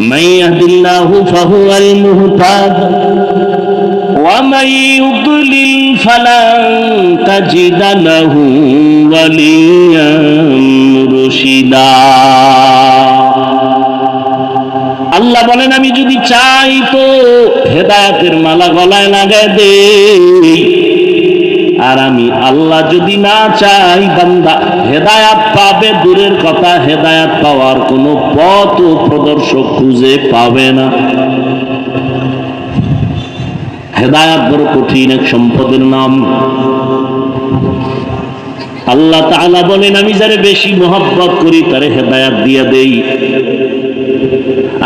من يهد الله فهو المهتد ومن يضلل فلن تجد له وليا مرشدا আল্লাহ বলেন আমি যদি চাই তো হেদায়তের মালা গলায় লাগাই দেই আর আমি আল্লাহ যদি না চাই, বান্দা হেদায়াত পাবে, দূরের কথা হেদায়াত পাওয়ার কোনো পথ ও প্রদর্শক খুঁজে পাবে না। হেদায়াত বড় কঠিন এক সম্পদের নাম। আল্লাহ তাআলা বলেন, আমি যারে বেশি মোহব্বত করি, তারে হেদায়াত দিয়ে দেই।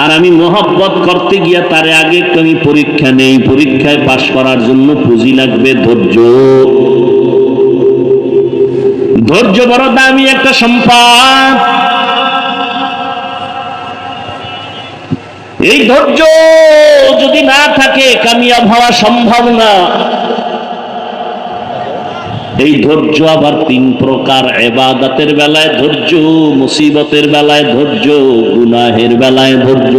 আর আমি মোহব্বত করতে গিয়া তারে আগে একটু আমি পরীক্ষা নেই, পরীক্ষায় পাশ করার জন্য পুঁজি লাগবে, ধৈর্য। ধৈর্য বড় দামি একটা সম্পদ। এই ধৈর্য যদি না থাকে, কামিয়াব হওয়া সম্ভব না। এই ধৈর্য আবার তিন প্রকার, এবাদাতের বেলায় ধৈর্য, মুসিবতের বেলায় ধৈর্য, গুনাহের বেলায় ধৈর্য।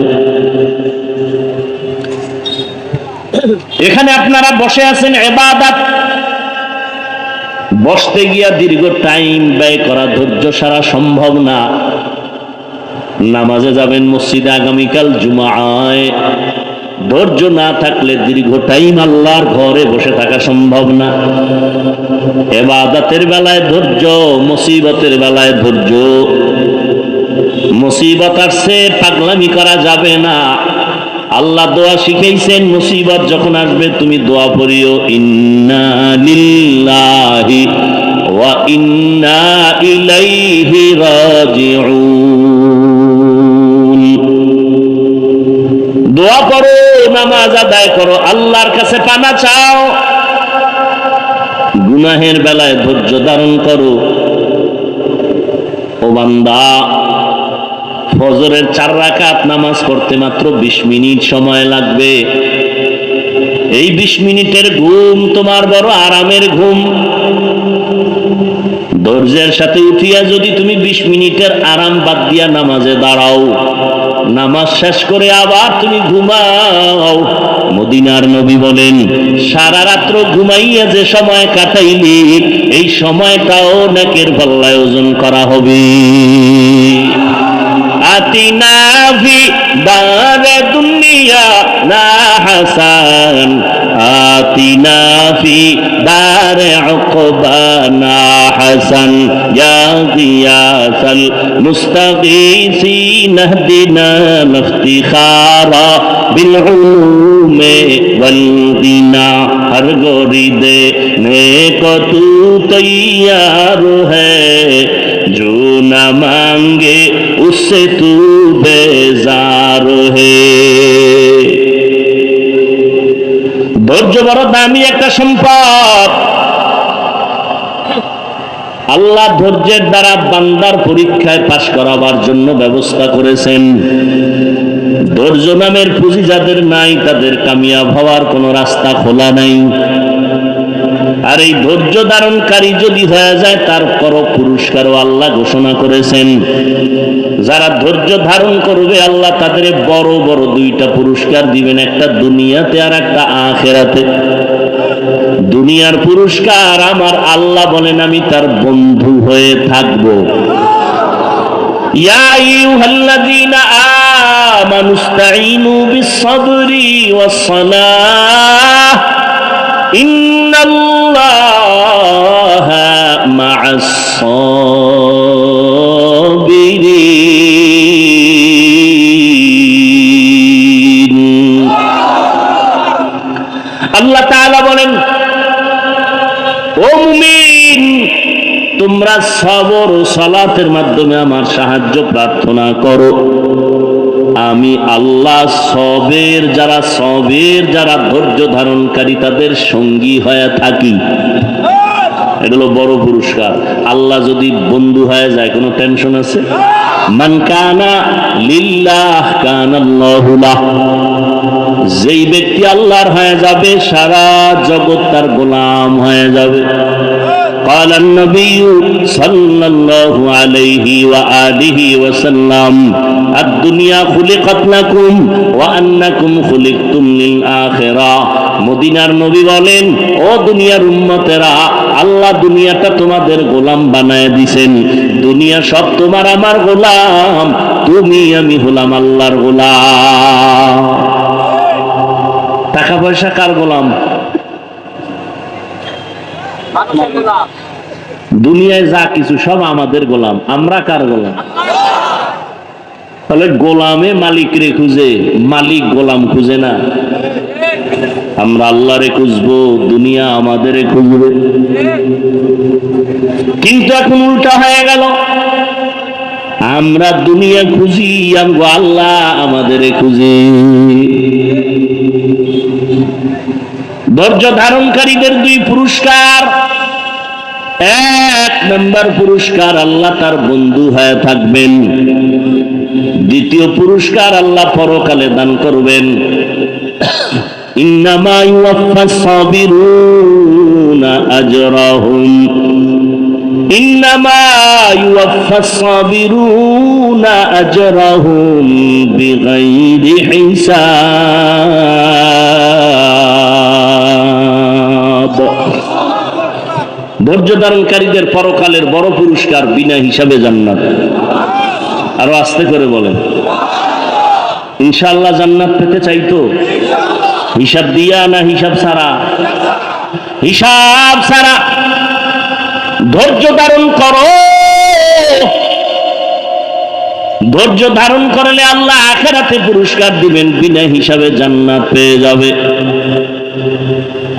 এখানে আপনারা বসে আছেন এবাদাত। বসতে গিয়া দীর্ঘ টাইম ব্যয় করা ধৈর্য সারা সম্ভব না। নামাজে যাবেন মসজিদে, আগামীকাল জুমায়। ধৈর্য না থাকলে দীর্ঘ টাইম আল্লাহর ঘরে বসে থাকা সম্ভব না। এবাদাতের বেলায় ধৈর্য, মুসিবতের বেলায় ধৈর্য। মুসিবত আসছে পাগলামি করা যাবে না। আল্লাহ দোয়া শিখাইছেন, মুসিবত যখন আসবে তুমি দোয়া পড়িও, ইন্না লিল্লাহি ওয়া ইন্না ইলাইহি করো, আল্লাহর কাছে পানা চাও। গুনাহের বেলায় ধৈর্য ধারণ করো। ও বান্দা, ফজরের চার রাকাত নামাজ পড়তে মাত্র বিশ মিনিট সময় লাগবে। এই বিশ মিনিটের ঘুম তোমার বড় আরামের ঘুম। ধৈর্যের সাথে উঠিয়া যদি তুমি বিশ মিনিটের আরাম বাদ দিয়া নামাজে দাঁড়াও। নামাজ শেষ করে আবার তুমি ঘুমাও। মদিনার নবী বলেন, সারা রাত্র ঘুমাইয়া যে সময় কাটাইলি, এই সময়টাও নাকের পাল্লায় ওজন করা হবে। আতিনাভি বারে দুনিয়া না হাসান آتنا في دار عقبانا حسن يا غياث المستغيثين اهدنا افتخار بالعلوم والغنى हर गोरी देने تو تيار तैयार جو जो مانگے اس سے تو بیزار ہے ধৈর্য বড় দামি একটা সম্পদ। আল্লাহ ধৈর্যের দ্বারা বান্দার পরীক্ষায় পাশ করাবার জন্য ব্যবস্থা করেছেন। ধৈর্য নামের পুঁজি যাদের নাই, তাদের কামিয়াব হওয়ার কোনো রাস্তা খোলা নাই। আর এই ধৈর্য ধারণকারী যদি হয়ে যায়, তার পর পুরস্কারও আল্লাহ ঘোষণা করেছেন। যারা ধৈর্য ধারণ করবে, আল্লাহ তাদের বড় বড় দুইটা পুরস্কার দিবেন, একটা দুনিয়াতে আর একটা আখেরাতে। দুনিয়ার পুরস্কার আমার আল্লাহ বলেন, আমি তার বন্ধু হয়ে থাকব। আমানু ইসতাঈনু বিস-সাবরি ওয়াস-সালাহ। ইন্নাল্লাহা মা'আস-সাবিরিন আল্লাহ তাআলা বলেন ও তোমরা সবর সালাতের মাধ্যমে আমার সাহায্য প্রার্থনা করো। আমি আল্লাহ সবের যারা সবের যারা ধৈর্য ধারণকারী, তাদের সঙ্গী হয়ে থাকি। এগুলো বড় পুরস্কার। আল্লাহ যদি বন্ধু হয়ে যায়, কোনো টেনশন আছে? মান কানা লিল্লাহ যেই ব্যক্তি আল্লাহর হয়ে যাবে, সারা জগৎ তার গোলাম হয়ে যাবে। قال النبي صلى الله عليه وآله وسلم الدنيا خلقت لكم وأنكم خلقتم للآخرة মদিনার নবী বলেন ও দুনিয়ার উম্মতেরা আল্লাহ দুনিয়াটা তোমাদের গোলাম বানায় দিছেন দুনিয়া সব তোমার আমার গোলাম তুমি আমি হলাম আল্লাহর গোলাম টাকা পয়সা কার গোলাম দুনিয়ায় যা কিছু, সব আমাদের গোলাম। আমরা কার গোলাম? তাহলে গোলামে মালিক রে খুঁজে, মালিক গোলাম খুঁজে না। আমরা আল্লাহ রে খুঁজবো, দুনিয়া আমাদের খুঁজবে। কিন্তু এখন উল্টা হয়ে গেল। আমরা দুনিয়া খুঁজি, আমগো আল্লাহ আমাদের খুঁজি। ধৈর্য ধারণকারীদের দুই পুরস্কার। এক নম্বর পুরস্কার আল্লাহ তার বন্ধু হয়ে থাকবেন। দ্বিতীয় পুরস্কার আল্লাহ পরকালে দান করবেন। ইউয়াফাস ধৈর্য ধারণকারীদের পরকালের বড় পুরস্কার বিনা হিসাবে জান্নাত। আরও আস্তে করে বলেন। ইনশাল্লাহ জান্নাত পেতে চাইতো হিসাব দিয়া না হিসাব ছাড়া হিসাব ছাড়া ধৈর্য ধারণ করো। ধৈর্য ধারণ করলে আল্লাহ আখেরাতে পুরস্কার দিবেন, বিনা হিসাবে জান্নাত পেয়ে যাবে।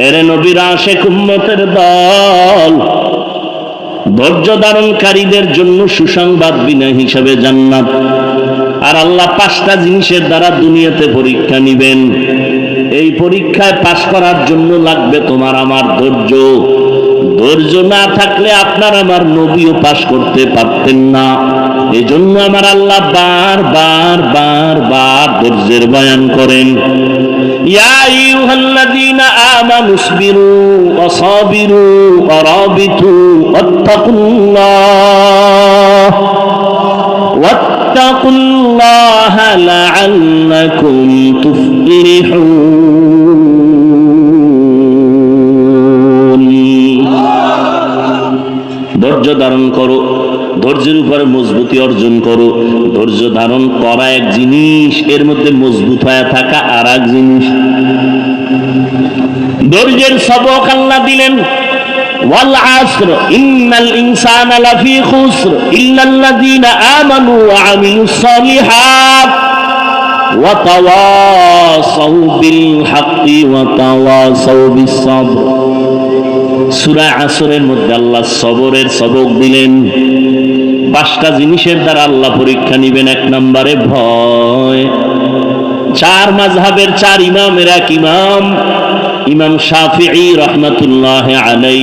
এরে নবীর আশেক উম্মতের দল। ধৈর্য ধারণকারীদের জন্য সুসংবাদ বিনা হিসাবে জান্নাত। আর আল্লাহ পাঁচটা জিনিসের দ্বারা দুনিয়াতে পরীক্ষা নিবেন। এই পরীক্ষায় পাশ করার জন্য লাগবে তোমার আমার ধৈর্য। ধৈর্য না থাকলে আপনার আমার নবীও পাশ করতে পারতেন না। এই জন্য আমার আল্লাহ বার বার বার বার ধৈর্যের বয়ান করেন। يا أيها الذين آمنوا اصبروا وصابروا ورابطوا واتقوا الله واتقوا الله لعلكم تفلحون ধৈর্য ধারণ করো ধৈর্যের উপরে মজবুতি অর্জন করো ধৈর্য ধারণ করা এক জিনিস এর মধ্যে মজবুত হয়ে থাকা আর এক জিনিস ধৈর্যের সবক আল্লাহ দিলেন والعصر إن الإنسان لفي خسر إلا الذين آمنوا وعملوا الصالحات وتواصوا بالحق وتواصوا بالصبر সুরা আসরের মধ্যে আল্লাহ সবরের সবক দিলেন পাঁচটা জিনিসের দ্বারা আল্লাহ পরীক্ষা নিবেন, এক নম্বরে ভয়। চার মাঝহাবের চার ইমামের এক ইমাম ইমাম শাফিঈ রহমাতুল্লাহ আলাই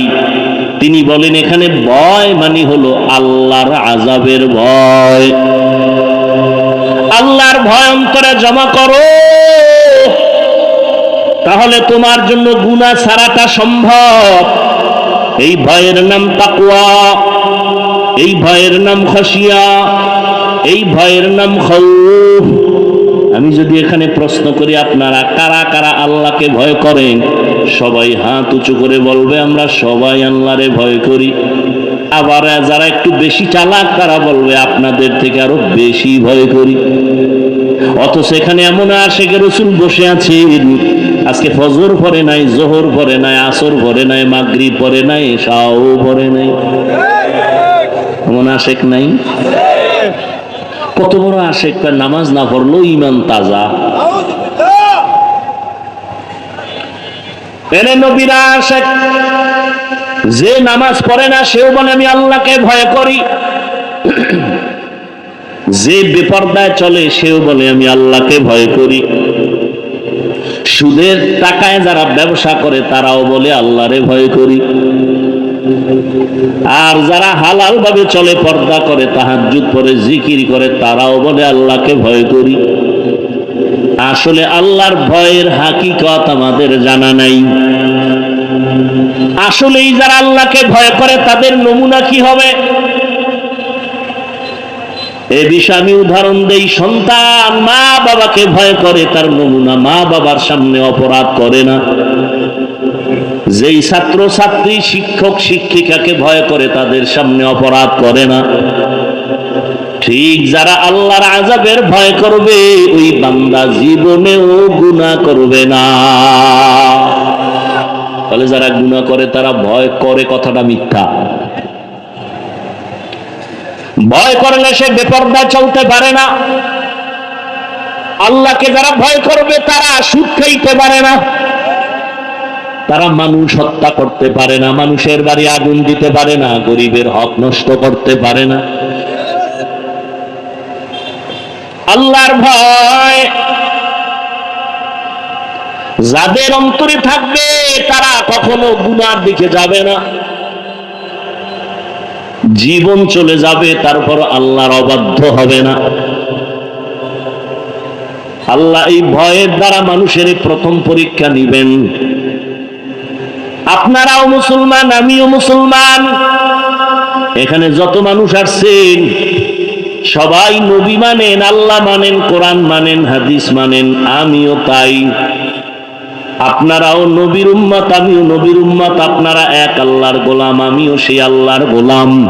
তিনি বলেন, এখানে ভয় মানে হলো আল্লাহর আজাবের ভয়। আল্লাহর ভয় অন্তরে জমা করো। তাহলে তোমার জন্য গুণা ছাড়াটা সম্ভব। এই ভয়ের নাম তাকুয়া এই ভয়ের নাম খসিয়া এই ভয়ের নাম খৌফ আমি যদি এখানে প্রশ্ন করি, আপনারা কারা কারা আল্লাহকে ভয় করেন? সবাই হাত উঁচু করে বলবে, আমরা সবাই আল্লাহরে ভয় করি। আবার যারা একটু বেশি চালাক, তারা বলবে, আপনাদের থেকে আরও বেশি ভয় করি। অথচ এখানে এমন আশেখের রসুল বসে আছে আজকে ফজর পরে নাই, জোহর পরে নাই, আসর পরে নাই মাগরি পরে নাই শাও পরে নাই। আশেক নাই? কত বড় আশেক নামাজ না পড়ল ইমান তাজা। যে নামাজ পড়ে না, সেও বলে, আমি আল্লাহকে ভয় করি। যে বেপর্দায় চলে, সেও বলে, আমি আল্লাহকে ভয় করি। সুদের টাকায় যারা ব্যবসা করে, তারাও বলে, আল্লাহরে ভয় করি। আর যারা হালাল ভাবে চলে, পর্দা করে তাহাজুদ পরে জিকির করে, তারাও বলে, আল্লাহকে ভয় করি। আসলে আল্লাহর ভয়ের হাকিকত আমাদের জানা নাই। আসলেই যারা আল্লাহকে ভয় করে, তাদের নমুনা কি হবে? এ বিষয়ে আমি উদাহরণ দেই, সন্তান মা বাবাকে ভয় করে, তার নমুনা মা বাবার সামনে অপরাধ করে না। যেই ছাত্র ছাত্রী শিক্ষক শিক্ষিকাকে ভয় করে তাদের সামনে অপরাধ করে না। ঠিক যারা আল্লাহর আজাবের ভয় করবে, ওই বান্দা জীবনেও গুণা করবে না। তাহলে যারা গুণা করে, তারা ভয় করে কথাটা মিথ্যা। ভয় করলে সে বেপর্দায় চলতে পারে না। আল্লাহকে যারা ভয় করবে, তারা সুদ খাইতে পারে না। তারা মানুষ হত্যা করতে পারে না, মানুষের বাড়ি আগুন দিতে পারে না, গরিবের হক নষ্ট করতে পারে না। আল্লাহর ভয়। যাদের অন্তরে থাকবে, তারা কখনো গুনার দিকে যাবে না। জীবন চলে যাবে, তারপর আল্লাহর অবাধ্য হবে না। আল্লাহ এই ভয়ের দ্বারা মানুষের প্রথম পরীক্ষা নিবেন। আপনারাও মুসলমান, আমিও মুসলমান। এখানে যত মানুষ আসছেন সবাই নবী মানেন, আল্লাহ মানেন, কোরআন মানেন, হাদিস মানেন, আমিও তাই। আপনারাও নবীর উম্মত, আমিও নবীর উম্মত, আপনারা এক আল্লাহর গোলাম, আমিও সেই আল্লাহর গোলাম।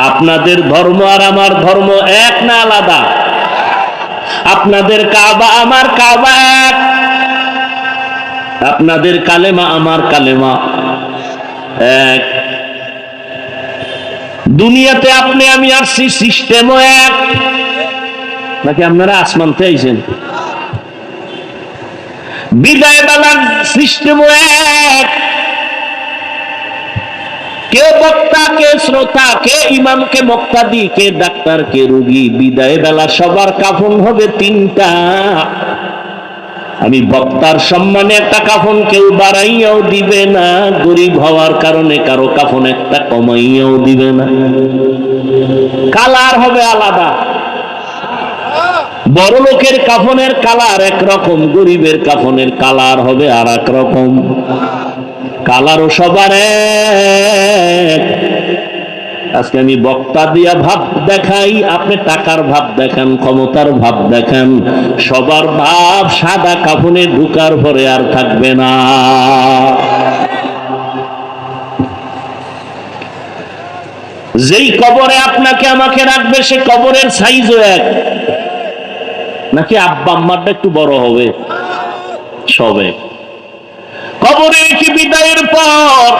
আপনাদের ধর্ম আর আমার ধর্ম এক না আলাদা। আপনাদের কাবা, আমার কাবা এক। আপনাদের কালেমা আমার কালেমা। এক। দুনিয়াতে আপনি, আমি আসছি সিস্টেমও এক। নাকি আপনারা আসমানতে আইছেন? বিদায় বেলার সিস্টেমও এক। কে বক্তা, কে শ্রোতা, কে ইমাম, কে মক্তাদি, কে ডাক্তার, কে রোগী, বিদায় বেলা সবার কাফন হবে তিনটা। আমি বক্তার সম্মানে একটা কাফন কেউ বাড়াইয়াও দিবে না, গরিব হওয়ার কারণে কারও কাফন একটা কমাইয়াও দিবে না। কালার হবে আলাদা। বড় লোকের কাফনের কালার একরকম, গরিবের কাফনের কালার হবে আর এক রকম। কালারও সবার এক আজকে আমি বক্তা দিয়া ভাব দেখাই, আপনি টাকার ভাব দেখান, ক্ষমতার ভাব দেখান। সবার ভাব সাদা কাফনে ঢুকার পরে আর থাকবে না। যেই কবরে আপনাকে আমাকে রাখবে, সে কবরের সাইজও এক। নাকি আব্বা আম্মারটা একটু বড় হবে? সবে কবরে কি বিদায়ের পর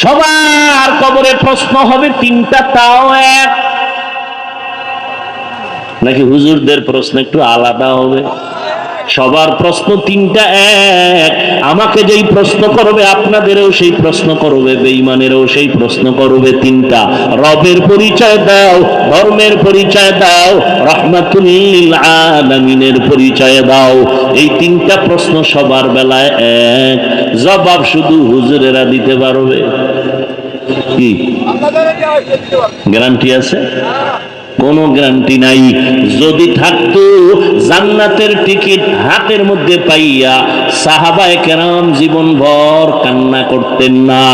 সবার কবরে প্রশ্ন হবে তিনটা তাও এক। নাকি হুজুরদের প্রশ্ন একটু আলাদা হবে? সবার প্রশ্ন তিনটা এক। আমাকে যেই প্রশ্ন করবে আপনাদেরও সেই প্রশ্ন করবে বেঈমানেরও সেই প্রশ্ন করবে তিনটা। রবের পরিচয় দাও ধর্মের পরিচয় দাও রহমাতুল্লিল আলামিনের পরিচয় দাও। এই তিনটা প্রশ্ন সবার বেলায় এক। জবাব শুধু হুজুরেরা দিতে পারবে। কি? গ্যারান্টি আছে? কোনো গ্যারান্টি নাই। যদি থাকতো, জান্নাতের টিকিট হাতের মধ্যে পাইয়া সাহাবায়ে কেরাম জীবন ভর কান্না করতেন না।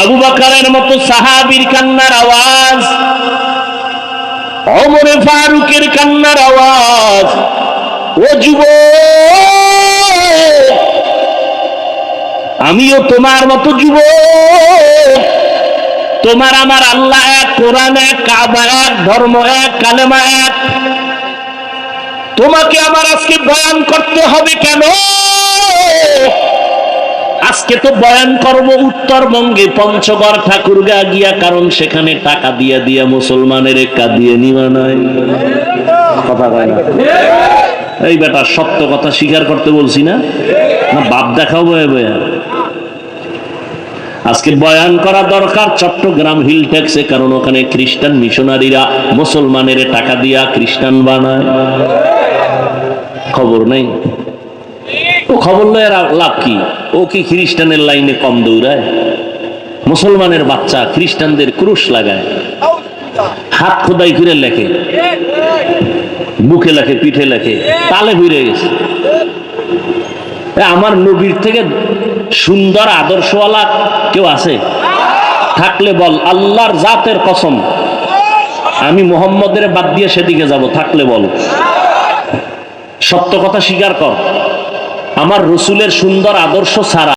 আবু বাকারের মতো সাহাবীর কান্নার আওয়াজ অমরে ফারুকের কান্নার আওয়াজ, ও যুব আমিও তোমার মতো যুবক তোমার আমার আল্লাহ এক, কোরআন এক, কাবা এক, ধর্ম এক, কালেমা এক। তোমাকে আমার আজকে বয়ান করতে হবে কেন? আজকে তো বয়ান করব উত্তরবঙ্গে, পঞ্চগড় ঠাকুরগা গিয়া, কারণ সেখানে টাকা দিয়া দিয়া মুসলমানের একা দিয়ে নিবা নাই। কথা না? এই বেটা, সত্য কথা স্বীকার করতে বলছি না? বাপ দেখাও বয়ে। আজকে বয়ান করা দরকার চট্টগ্রাম হিল ট্যাক্সে, কারণ ওখানে খ্রিস্টান মিশনারিরা মুসলমানের টাকা দিয়া খ্রিস্টান বানায়। খবর নেই? ও খবর নয় লাভ কি? ও কি খ্রিস্টানের লাইনে কম দৌড়ায়? মুসলমানের বাচ্চা খ্রিস্টানদের ক্রুশ লাগায়। হাত খোদাই করে লেখে। বুকে লেখে, পিঠে লেখে। তালে হইরে গেছে। আমার নবীর থেকে সুন্দর আদর্শওয়ালা কেউ আছে? থাকলে বল, আল্লাহর জাতের কসম। আমি মোহাম্মদের বাদ দিয়ে সেদিকে যাব, থাকলে বল। সত্য কথা স্বীকার কর। আমার রসুলের সুন্দর আদর্শ ছাড়া